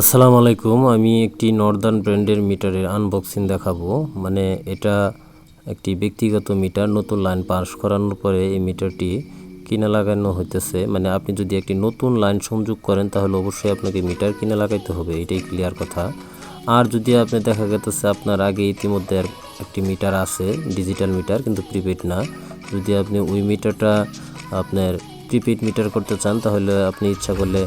আসসালামু আলাইকুম, আমি একটি নর্দার্ন ব্র্যান্ডের মিটারের আনবক্সিং দেখাবো। মানে এটা একটি ব্যক্তিগত মিটার, নতুন লাইন পাস করানোর পরে এই মিটারটি কিনে লাগানো হইতেছে। মানে আপনি যদি একটি নতুন লাইন সংযোগ করেন, তাহলে অবশ্যই আপনাকে মিটার কিনে লাগাইতে হবে, এটাই ক্লিয়ার কথা। আর যদি আপনি দেখা গেতেছে আপনার আগে ইতিমধ্যে একটি মিটার আছে ডিজিটাল মিটার, কিন্তু প্রিপেড না, যদি আপনি ওই মিটারটা আপনার প্রিপেড মিটার করতে চান, তাহলে আপনি ইচ্ছা করলে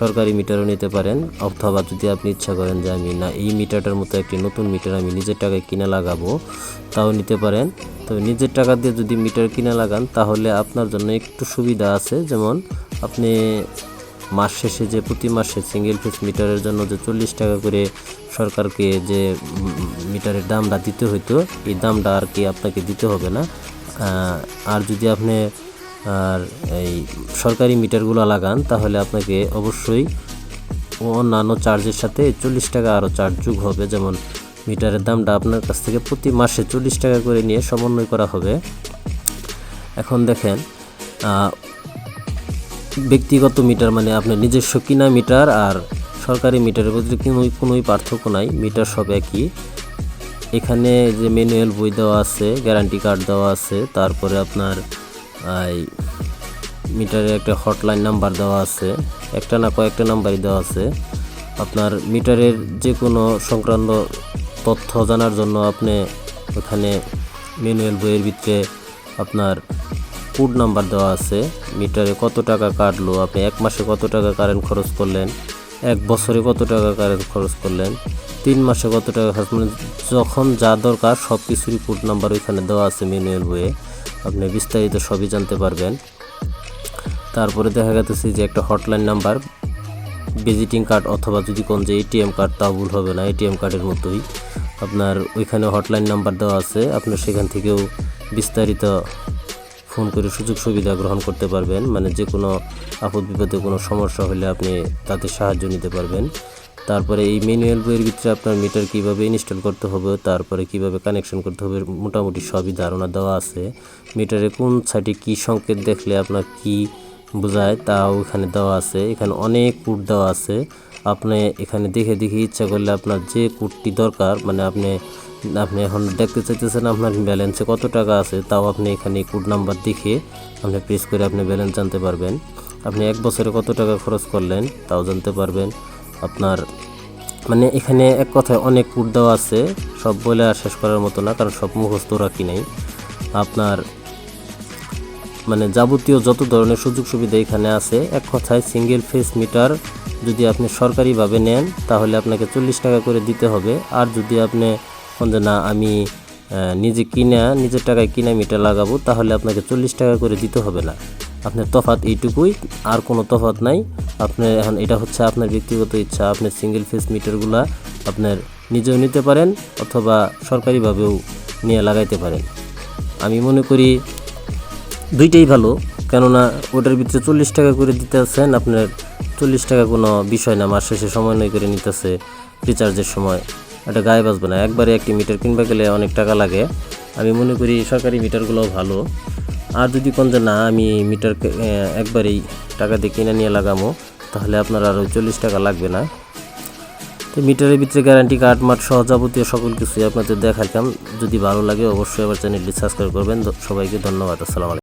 সরকারি মিটারও নিতে পারেন। অথবা যদি আপনি ইচ্ছা করেন যে আমি না, এই মিটারটার মতো একটি নতুন মিটার আমি নিজের টাকায় কিনে লাগাবো, তাও নিতে পারেন। তো নিজের টাকা দিয়ে যদি মিটার কিনে লাগান, তাহলে আপনার জন্য একটু সুবিধা আছে। যেমন আপনি মাস শেষে যে, প্রতি মাসে সিঙ্গেল ফিস মিটারের জন্য যে চল্লিশ টাকা করে সরকারকে যে মিটারের দামটা দিতে হইতো, এই দামটা আর কি আপনাকে দিতে হবে না। আর যদি আপনি আর এই সরকারি মিটারগুলো লাগান, তাহলে আপনাকে অবশ্যই অন্যান্য চার্জের সাথে চল্লিশ টাকা আরও চার্জ যোগ হবে। যেমন মিটারের দামটা আপনার কাছ থেকে প্রতি মাসে চল্লিশ টাকা করে নিয়ে সমন্বয় করা হবে। এখন দেখেন ব্যক্তিগত মিটার মানে আপনার নিজস্ব কিনা মিটার আর সরকারি মিটারের মধ্যে কোনো, কোনোই পার্থক্য নাই। মিটার সব একই। এখানে যে ম্যানুয়াল বই দেওয়া আছে গ্যারান্টি কার্ড দেওয়া আছে, তারপরে আপনার মিটারের একটা হটলাইন নাম্বার দেওয়া আছে। একটা না কয়েকটা নাম্বারই দেওয়া আছে। আপনার মিটারের যে কোনো সংক্রান্ত তথ্য জানার জন্য আপনি ওখানে ম্যানুয়াল বইয়ের ভিতরে আপনার কোড নাম্বার দেওয়া আছে। মিটারে কত টাকা কাটলো, আপনি এক মাসে কত টাকা কারেন্ট খরচ করলেন, এক বছরে কত টাকা কারেন্ট খরচ করলেন, তিন মাসে কত টাকা খরচ মানে যখন যা দরকার সব কিছুরই কোড নাম্বার ওইখানে দেওয়া আছে ম্যানুয়াল বইয়ে। আপনি বিস্তারিত সবই জানতে পারবেন। তারপরে দেখা গেছে যে একটা হটলাইন নাম্বার, ভিজিটিং কার্ড অথবা যদি কোন যে এটিএম কার্ড তা ভুল হবে না এটিএম কার্ডের মতোই। আপনার ওইখানে হটলাইন নাম্বার দেওয়া আছে, আপনি সেখান থেকেও বিস্তারিত ফোন করে সুযোগ সুবিধা গ্রহণ করতে পারবেন। মানে যে কোনো আপদ বিপদে কোনো সমস্যা হলে আপনি তাদের সাহায্য নিতে পারবেন। তারপরে এই ম্যানুয়াল বইয়ের ভিতরে আপনার মিটার কীভাবে ইনস্টল করতে হবে, তারপরে কীভাবে কানেকশন করতে হবে, মোটামুটি সবই ধারণা দেওয়া আছে। মিটারে কোন সাইডে কী সংকেত দেখলে আপনার কি বোঝায় তাও এখানে দেওয়া আছে। এখানে অনেক কোড দেওয়া আছে। আপনি এখানে দেখে দেখে ইচ্ছা করলে আপনার যে কোডটি দরকার মানে আপনি আপনি এখন দেখতে চাইতেছেন আপনার ব্যালেন্সে কত টাকা আছে, তাও আপনি এখানে কোড নাম্বার দেখে আপনি প্রেস করে আপনি ব্যালেন্স জানতে পারবেন। আপনি এক বছরে কত টাকা খরচ করলেন, তাও জানতে পারবেন। আপনার মানে এখানে এক কথায় অনেক কোড দেওয়া আছে, সব বলে আর শেষ করার মতো না, কারণ সব মুখস্থ রাখি নাই। আপনার মানে যাবতীয় যত ধরনের সুযোগ সুবিধা এখানে আছে, এক কথায় সিঙ্গেল ফেস মিটার যদি আপনি সরকারিভাবে নেন, তাহলে আপনাকে চল্লিশ টাকা করে দিতে হবে। আর যদি আপনি যে না, আমি নিজে কিনা, নিজের টাকায় কিনা মিটার লাগাবো, তাহলে আপনাকে চল্লিশ টাকা করে দিতে হবে না। আপনার তফাৎ এইটুকুই, আর কোনো তফাৎ নাই। আপনার এখন এটা হচ্ছে আপনার ব্যক্তিগত ইচ্ছা। আপনি সিঙ্গেল ফেস মিটারগুলা আপনার নিজেও নিতে পারেন অথবা সরকারিভাবেও নিয়ে লাগাইতে পারেন। আমি মনে করি দুইটাই ভালো, কেননা ওটার ভিতরে চল্লিশ টাকা করে দিতে আছেন, আপনার চল্লিশ টাকা কোনো বিষয় না, মাস শেষে সমন্বয় করে নিতেছে রিচার্জের সময়। এটা গায়ে বাজবে না। একবারে একটি মিটার কিনবা গেলে অনেক টাকা লাগে। আমি মনে করি সরকারি মিটারগুলোও ভালো। আর যদি কোন যে না, আমি মিটার একবারেই টাকা দিয়ে কিনে নিয়ে লাগামো, তাহলে আপনার আরও চল্লিশ টাকা লাগবে না। তো মিটারের ভিতরে গ্যারান্টি কার্ড মাঠ সহ যাবতীয় সকল কিছুই আপনাদের দেখাইতাম। যদি ভালো লাগে, অবশ্যই আবার চ্যানেলটি সাবস্ক্রাইব করবেন। সবাইকে ধন্যবাদ। আসসালামু